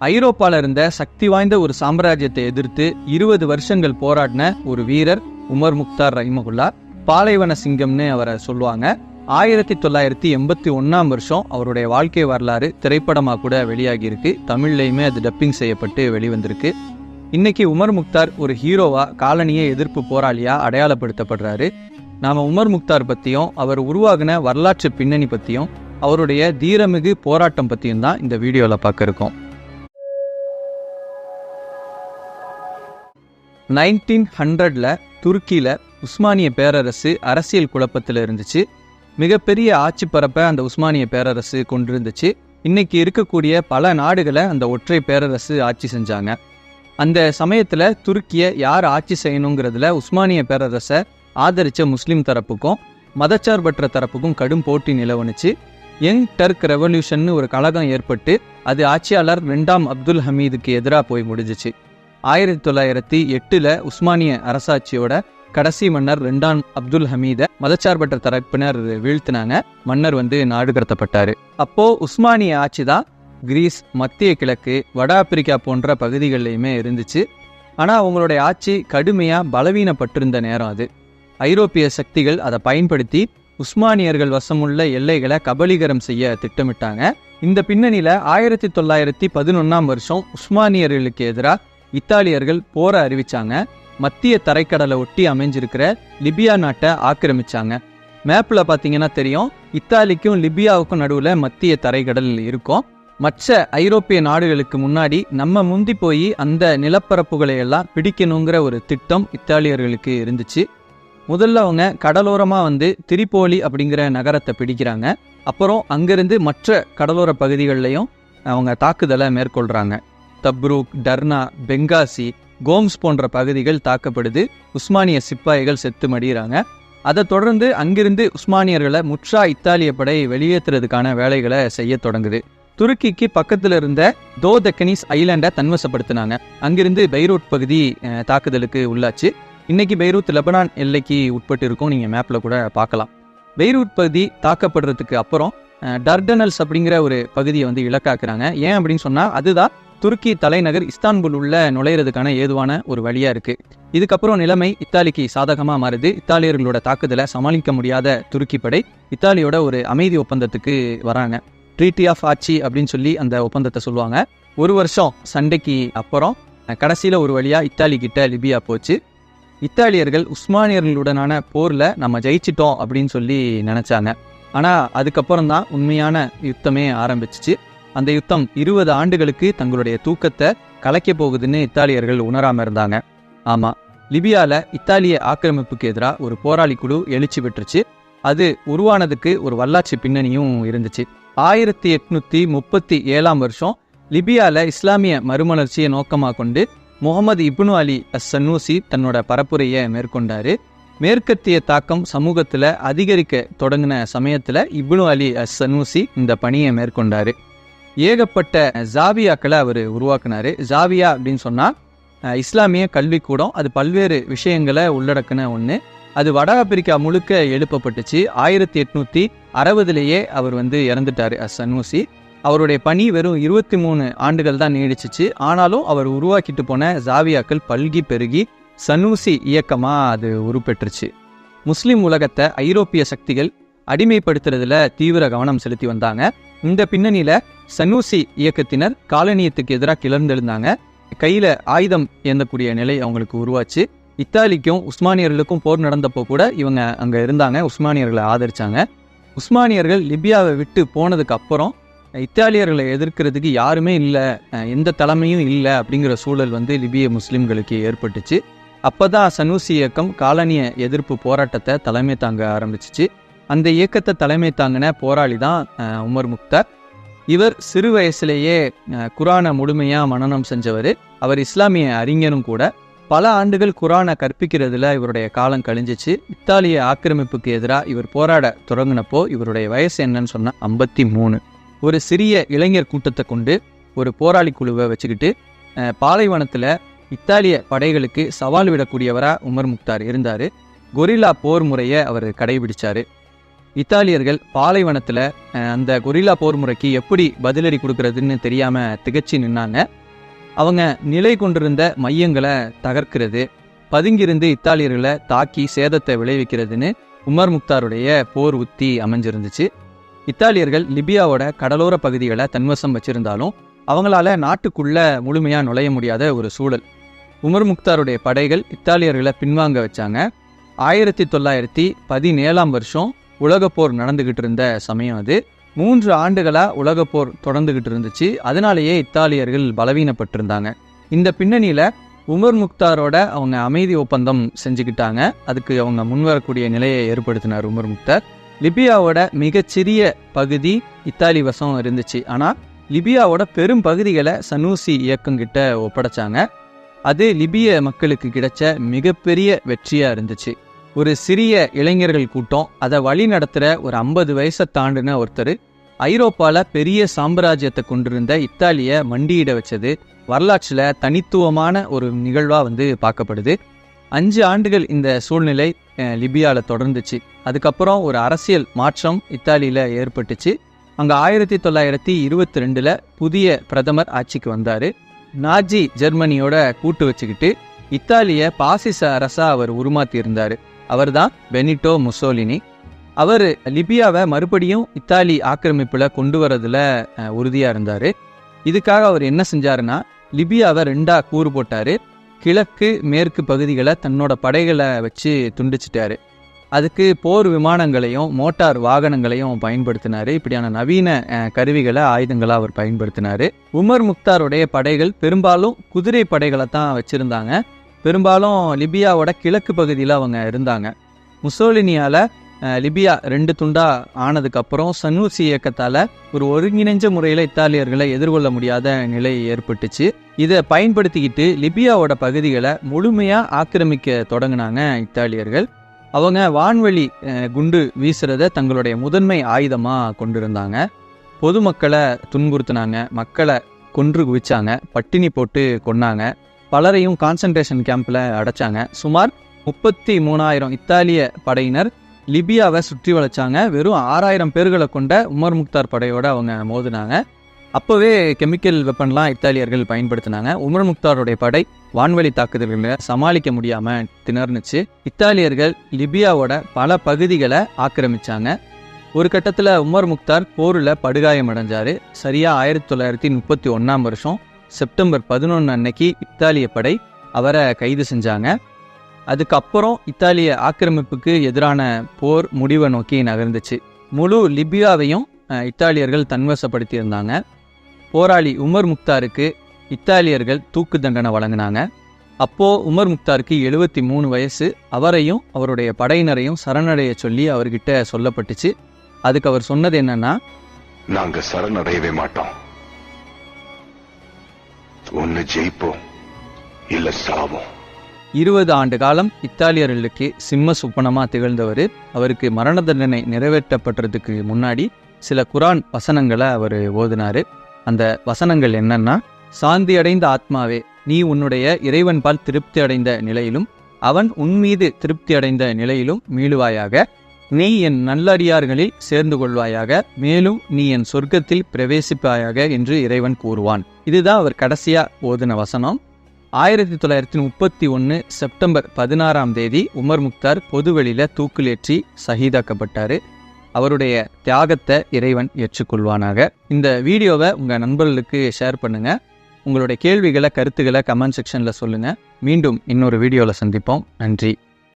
ஐரோப்பால இருந்த சக்தி வாய்ந்த ஒரு சாம்ராஜ்யத்தை எதிர்த்து இருபது வருஷங்கள் போராடின ஒரு வீரர் உமர் முக்தார் ரஹிமகுல்லா பாலைவன சிங்கம்னு அவரை சொல்லுவாங்க. ஆயிரத்தி தொள்ளாயிரத்தி எண்பத்தி ஒன்னாம் வருஷம் அவருடைய வாழ்க்கை வரலாறு திரைப்படமாக கூட வெளியாகி இருக்கு தமிழ்லையுமே அது டப்பிங் செய்யப்பட்டு வெளிவந்திருக்கு. இன்னைக்கு உமர் முக்தார் ஒரு ஹீரோவா காலனிய எதிர்ப்பு போராளியா அடையாளப்படுத்தப்படுறாரு. நாம உமர் முக்தார் பத்தியும் அவர் உருவாகின வரலாற்று பின்னணி பத்தியும் அவருடைய தீரமிகு போராட்டம் பத்தியும் தான் இந்த வீடியோல பார்க்க இருக்கோம் நைன்டீன் ஹண்ட்ரடில் துருக்கியில் உஸ்மானிய பேரரசு அரசியல் குழப்பத்தில் இருந்துச்சு. மிகப்பெரிய ஆட்சி பரப்பை அந்த உஸ்மானிய பேரரசு கொண்டிருந்துச்சு. இன்னைக்கு இருக்கக்கூடிய பல நாடுகளை அந்த ஒற்றை பேரரசு ஆட்சி செஞ்சாங்க. அந்த சமயத்தில் துருக்கியை யார் ஆட்சி செய்யணுங்கிறதுல உஸ்மானிய பேரரசை ஆதரித்த முஸ்லீம் தரப்புக்கும் மதச்சார்பற்ற தரப்புக்கும் கடும் போட்டி நிலவனுச்சு. யங் டர்க் ரெவல்யூஷன் ஒரு கழகம் ஏற்பட்டு அது ஆட்சியாளர் ரெண்டாம் அப்துல் ஹமீதுக்கு எதிராக போய் முடிஞ்சிச்சு. ஆயிரத்தி தொள்ளாயிரத்தி எட்டுல உஸ்மானிய அரசாட்சியோட கடைசி மன்னர் ரெண்டாம் அப்துல் ஹமீத மதச்சார்பற்ற தரப்பினர் வீழ்த்தினாங்க. மன்னர் வந்து நாடு கடத்தப்பட்டாரு. அப்போ உஸ்மானிய ஆட்சி தான் கிரீஸ் மத்திய கிழக்கு வட ஆப்பிரிக்கா போன்ற பகுதிகளிலையுமே இருந்துச்சு. ஆனால் அவங்களுடைய ஆட்சி கடுமையாக பலவீனப்பட்டிருந்த நேரம் அது. ஐரோப்பிய சக்திகள் அதை பயன்படுத்தி உஸ்மானியர்கள் வசமுள்ள எல்லைகளை கபலீகரம் செய்ய திட்டமிட்டாங்க. இந்த பின்னணியில் ஆயிரத்தி தொள்ளாயிரத்தி பதினொன்றாம் வருஷம் உஸ்மானியர்களுக்கு எதிராக இத்தாலியர்கள் போரை அறிவிச்சாங்க. மத்திய தரைக்கடலை ஒட்டி அமைஞ்சிருக்கிற லிபியா நாட்டை ஆக்கிரமிச்சாங்க. மேப்பில் பார்த்தீங்கன்னா தெரியும் இத்தாலிக்கும் லிபியாவுக்கும் நடுவில் மத்திய தரைக்கடல் இருக்கும். மற்ற ஐரோப்பிய நாடுகளுக்கு முன்னாடி நம்ம முந்தி போய் அந்த நிலப்பரப்புகளை எல்லாம் பிடிக்கணுங்கிற ஒரு திட்டம் இத்தாலியர்களுக்கு இருந்துச்சு. முதல்ல அவங்க கடலோரமாக வந்து திரிப்போலி அப்படிங்கிற நகரத்தை பிடிக்கிறாங்க. அப்புறம் அங்கிருந்து மற்ற கடலோர பகுதிகளிலையும் அவங்க தாக்குதலை மேற்கொள்கிறாங்க தப்ரூக் டர்னா பெங்காசி கோம்ஸ் போன்ற பகுதிகள் தாக்கப்படுது. உஸ்மானிய சிப்பாய்கள் செத்து மடிகிறாங்க அதை தொடர்ந்து அங்கிருந்து உஸ்மானியர்களை முற்றா இத்தாலிய படை வெளியேற்றுறதுக்கான வேலைகளை செய்ய தொடங்குது. துருக்கிக்கு பக்கத்தில் இருந்த தோ தக்கனிஸ் ஐலாண்டை தன்வசப்படுத்தினாங்க. அங்கிருந்து பைரூட் பகுதி தாக்குதலுக்கு உள்ளாச்சு. இன்னைக்கு பைரூத் லெபனான் எல்லைக்கு உட்பட்டு இருக்கும். நீங்கள் மேப்பில் கூட பார்க்கலாம். பெய்ரூட் பகுதி தாக்கப்படுறதுக்கு அப்புறம் டர்டனல்ஸ் அப்படிங்கிற ஒரு பகுதியை வந்து இலக்காக்குறாங்க. ஏன் அப்படின்னு சொன்னால் அதுதான் துருக்கி தலைநகர் இஸ்தான்புல் உள்ள நுழையிறதுக்கான ஏதுவான ஒரு வழியா இருக்கு. இதுக்கப்புறம் நிலைமை இத்தாலிக்கு சாதகமாக மாறுது. இத்தாலியர்களோட தாக்குதலை சமாளிக்க முடியாத துருக்கி படை இத்தாலியோட ஒரு அமைதி ஒப்பந்தத்துக்கு வராங்க. ட்ரீட்டி ஆஃப் ஆட்சி அப்படின்னு சொல்லி அந்த ஒப்பந்தத்தை சொல்லுவாங்க. ஒரு வருஷம் சண்டைக்கு அப்புறம் கடைசியில் கடைசியில ஒரு வழியா இத்தாலி கிட்ட லிபியா போச்சு. இத்தாலியர்கள் உஸ்மானியர்களுடனான போர்ல நம்ம ஜெயிச்சிட்டோம் அப்படின்னு சொல்லி நினைச்சாங்க. ஆனா அதுக்கப்புறம் தான் உண்மையான யுத்தமே ஆரம்பிச்சிச்சு. அந்த யுத்தம் இருபது ஆண்டுகளுக்கு தங்களுடைய தூக்கத்தை கலைக்க போகுதுன்னு இத்தாலியர்கள் உணராம இருந்தாங்க. ஆமா லிபியால இத்தாலிய ஆக்கிரமிப்புக்கு எதிராக ஒரு போராளி குழு எழுச்சி பெற்றுச்சு. அது உருவானதுக்கு ஒரு வல்லாட்சி பின்னணியும் இருந்துச்சு. ஆயிரத்தி எட்நூத்தி முப்பத்தி ஏழாம் வருஷம் லிபியால இஸ்லாமிய மறுமலர்ச்சியை நோக்கமாக கொண்டு முகமது இப்னு அலி அஸ் சன்னூசி தன்னோட பரப்புரையை மேற்கொண்டாரு. மேற்கத்திய தாக்கம் சமூகத்துல அதிகரிக்க தொடங்கின சமயத்துல இப்னு அலி அஸ் சன்னூசி இந்த பணியை மேற்கொண்டாரு. ஏகப்பட்ட ஜாவியாக்களை அவர் உருவாக்குனாரு. ஜாவியா அப்படின்னு சொன்னா இஸ்லாமிய கல்விக்கூடம் அது பல்வேறு விஷயங்களை உள்ளடக்கின ஒன்று அது வட ஆப்பிரிக்கா முழுக்க எழுப்பப்பட்டுச்சு. ஆயிரத்தி எட்நூத்தி அறுபதுலேயே அவர் வந்து இறந்துட்டாரு சன்னூசி அவருடைய பணி வெறும் இருபத்தி மூணு ஆண்டுகள் தான் நீடிச்சிச்சு. ஆனாலும் அவர் உருவாக்கிட்டு போன ஜாவியாக்கள் பல்கி பெருகி சன்னூசி இயக்கமா அது உருப்பெற்றுச்சு. முஸ்லிம் உலகத்தை ஐரோப்பிய சக்திகள் அடிமைப்படுத்துறதுல தீவிர கவனம் செலுத்தி வந்தாங்க. இந்த பின்னணியில சனூசி இயக்கத்தினர் காலனியத்துக்கு எதிராக கிளர்ந்தெழுந்தாங்க கையில ஆயுதம் ஏந்தக்கூடிய நிலை அவங்களுக்கு உருவாச்சு. இத்தாலிக்கும் உஸ்மானியர்களுக்கும் போர் நடந்தப்போ கூட இவங்க அங்க இருந்தாங்க உஸ்மானியர்களை ஆதரிச்சாங்க. உஸ்மானியர்கள் லிபியாவை விட்டு போனதுக்கு அப்புறம் இத்தாலியர்களை எதிர்க்கிறதுக்கு யாருமே இல்லை எந்த தலைமையும் இல்லை அப்படிங்கிற சூழல் வந்து லிபிய முஸ்லிம்களுக்கு ஏற்பட்டுச்சு. அப்பதான் சனூசி இயக்கம் காலனிய எதிர்ப்பு போராட்டத்தை தலைமை தாங்க ஆரம்பிச்சிச்சு. அந்த இயக்கத்தை தலைமை தாங்கின போராளி தான் உமர் முக்தார். இவர் சிறு வயசுலேயே குரானை முழுமையாக மனனம் செஞ்சவர். அவர் இஸ்லாமிய அறிஞரும் கூட. பல ஆண்டுகள் குரானை கற்பிக்கிறதுல இவருடைய காலம் கழிஞ்சிச்சு. இத்தாலிய ஆக்கிரமிப்புக்கு எதிராக இவர் போராட தொடங்கினப்போ இவருடைய வயசு என்னன்னு சொன்னால் ஐம்பத்தி மூணு ஒரு சிறிய இளைஞர் கூட்டத்தை கொண்டு ஒரு போராளி குழுவை வச்சுக்கிட்டு பாலைவனத்தில் இத்தாலிய படைகளுக்கு சவால் விடக்கூடியவராக உமர் முக்தார் இருந்தார். கொரில்லா போர் முறையை அவர் கடைபிடிச்சார். இத்தாலியர்கள் பாலைவனத்தில் அந்த கொரில்லா போர் முறைக்கு எப்படி பதிலடி கொடுக்கறதுன்னு தெரியாமல் திகச்சு நின்னாங்க. அவங்க நிலை கொண்டிருந்த மையங்களை தகர்க்கிறது பதுங்கியிருந்து இத்தாலியர்களை தாக்கி சேதத்தை விளைவிக்கிறதுன்னு உமர் முக்தாருடைய போர் உத்தி அமைஞ்சிருந்துச்சு. இத்தாலியர்கள் லிபியாவோட கடலோர பகுதிகளை தன்வசம் வச்சிருந்தாலும் அவங்களால நாட்டுக்குள்ள முழுமையா நுழைய முடியாத ஒரு சூழல். உமர் முக்தாருடைய படைகள் இத்தாலியர்களை பின்வாங்க வச்சாங்க. ஆயிரத்தி தொள்ளாயிரத்தி பதினேழாம் வருஷம் உலகப்போர் நடந்துக்கிட்டு இருந்த சமயம் அது. மூன்று ஆண்டுகளாக உலகப்போர் தொடர்ந்துக்கிட்டு இருந்துச்சு. அதனாலேயே இத்தாலியர்கள் பலவீனப்பட்டிருந்தாங்க. இந்த பின்னணியில் உமர் முக்தாரோட அவங்க அமைதி ஒப்பந்தம் செஞ்சுக்கிட்டாங்க. அதுக்கு அவங்க முன்வரக்கூடிய நிலையை ஏற்படுத்தினார் உமர் முக்தார். லிபியாவோட மிகச்சிறிய பகுதி இத்தாலி வசம் இருந்துச்சு. ஆனால் லிபியாவோட பெரும் பகுதிகளை சனூசி இயக்கங்கிட்ட ஒப்படைச்சாங்க. அது லிபிய மக்களுக்கு கிடைச்ச மிகப்பெரிய வெற்றியாக இருந்துச்சு. ஒரு சிறிய இளைஞர்கள் கூட்டம் அதை வழி நடத்துகிற ஒரு ஐம்பது வயசை தாண்டின ஒருத்தர் ஐரோப்பால பெரிய சாம்ராஜ்யத்தை கொண்டிருந்த இத்தாலியை மண்டியிட வச்சது வரலாற்றில் தனித்துவமான ஒரு நிகழ்வாக வந்து பார்க்கப்படுது. அஞ்சு ஆண்டுகள் இந்த சூழ்நிலை லிபியாவில் தொடர்ந்துச்சு. அதுக்கப்புறம் ஒரு அரசியல் மாற்றம் இத்தாலியில் ஏற்பட்டுச்சு. அங்கே ஆயிரத்தி தொள்ளாயிரத்தி இருபத்தி ரெண்டில் புதிய பிரதமர் ஆட்சிக்கு வந்தார். நாஜி ஜெர்மனியோட கூட்டு வச்சுக்கிட்டு இத்தாலியை பாசிச அரசாக அவர் உருமாத்தி அவர் அவர்தான் பெனிட்டோ முசோலினி. அவர் லிபியாவை மறுபடியும் இத்தாலி ஆக்கிரமிப்புல கொண்டு வரதுல உறுதியாக இருந்தார் இருந்தாரு. இதுக்காக அவர் என்ன செஞ்சாருன்னா லிபியாவை ரெண்டா கூறு போட்டாரு. கிழக்கு மேற்கு பகுதிகளை தன்னோட படைகளை வச்சு துண்டிச்சிட்டாரு. அதுக்கு போர் விமானங்களையும் மோட்டார் வாகனங்களையும் பயன்படுத்தினாரு. இப்படியான நவீன கருவிகளை ஆயுதங்களை அவர் பயன்படுத்தினாரு. உமர் முக்தாருடைய படைகள் பெரும்பாலும் குதிரை படைகளை தான் வச்சிருந்தாங்க. பெரும்பாலும் லிபியாவோட கிழக்கு பகுதியில் அவங்க இருந்தாங்க. முசோலினியால் லிபியா ரெண்டு துண்டா ஆனதுக்கப்புறம் சன்னூசி இயக்கத்தால் ஒரு ஒருங்கிணைஞ்ச முறையில் இத்தாலியர்களை எதிர்கொள்ள முடியாத நிலை ஏற்பட்டுச்சு. இதை பயன்படுத்திக்கிட்டு லிபியாவோட பகுதிகளை முழுமையாக ஆக்கிரமிக்க தொடங்கினாங்க இத்தாலியர்கள். அவங்க வான்வெளி குண்டு வீசுறத தங்களுடைய முதன்மை ஆயுதமாக கொண்டிருந்தாங்க. பொதுமக்களை துன்புறுத்தினாங்க மக்களை கொன்று குவிச்சாங்க பட்டினி போட்டு கொன்னாங்க. பலரையும் கான்சன்ட்ரேஷன் கேம்ப்ல அடைச்சாங்க. சுமார் முப்பத்தி மூணாயிரம் இத்தாலிய படையினர் லிபியாவை சுற்றி வளைச்சாங்க. வெறும் ஆறாயிரம் பேர்களை கொண்ட உமர் முக்தார் படையோட அவங்க மோதினாங்க. அப்போவே கெமிக்கல் வெப்பன்லாம் இத்தாலியர்கள் பயன்படுத்தினாங்க. உமர் முக்தாருடைய படை வான்வெளி தாக்குதல்களை சமாளிக்க முடியாம திணறுனுச்சு. இத்தாலியர்கள் லிபியாவோட பல பகுதிகளை ஆக்கிரமிச்சாங்க. ஒரு கட்டத்தில் உமர் முக்தார் போரில் படுகாயம் அடைஞ்சாரு சரியா ஆயிரத்தி தொள்ளாயிரத்தி முப்பத்தி ஒன்றாம் வருஷம். செப்டம்பர் பதினொன்று அன்னைக்கு இத்தாலிய படை அவரை கைது செஞ்சாங்க. அதுக்கப்புறம் இத்தாலிய ஆக்கிரமிப்புக்கு எதிரான போர் முடிவை நோக்கி நகர்ந்துச்சு. முழு லிபியாவையும் இத்தாலியர்கள் தன்வசப்படுத்தியிருந்தாங்க. போராளி உமர் முக்தாருக்கு இத்தாலியர்கள் தூக்கு தண்டனை வழங்கினாங்க. அப்போது உமர் முக்தாருக்கு எழுபத்தி மூணு வயசு. அவரையும் அவருடைய படையினரையும் சரணடைய சொல்லி அவர்கிட்ட சொல்லப்பட்டுச்சு. அதுக்கு அவர் சொன்னது என்னன்னா நாங்கள் சரணடையவே மாட்டோம். ஒன்னு ஜெயிப்போம் இல்ல சாவோம். இருபது ஆண்டு காலம் இத்தாலியர்களுக்கு சிம்ம சுப்பனமா திகழ்ந்தவர். அவருக்கு மரண தண்டனை நிறைவேற்றப்பட்டதுக்கு முன்னாடி சில குரான் வசனங்களை அவர் ஓதினாரு. அந்த வசனங்கள் என்னன்னா சாந்தி அடைந்த ஆத்மாவே நீ உன்னுடைய இறைவன்பால் திருப்தி அடைந்த நிலையிலும் அவன் உன்மீது திருப்தி அடைந்த நிலையிலும் மீளுவாயாக நீ என் நல்லடியார்களில் சேர்ந்து கொள்வாயாக மேலும் நீ என் சொர்க்கத்தில் பிரவேசிப்பாயாக என்று இறைவன் கூறுவான். இதுதான் அவர் கடைசியா ஓதின வசனம். ஆயிரத்தி தொள்ளாயிரத்தி முப்பத்தி ஒன்று செப்டம்பர் பதினாறாம் தேதி உமர் முக்தார் பொதுவெளியில தூக்கிலேற்றி சகிதாக்கப்பட்டார். அவருடைய தியாகத்தை இறைவன் ஏற்றுக்கொள்வானாக. இந்த வீடியோவை உங்கள் நண்பர்களுக்கு ஷேர் பண்ணுங்க. உங்களுடைய கேள்விகளை கருத்துக்களை கமெண்ட் செக்ஷனில் சொல்லுங்கள் மீண்டும் இன்னொரு வீடியோவில் சந்திப்போம். நன்றி.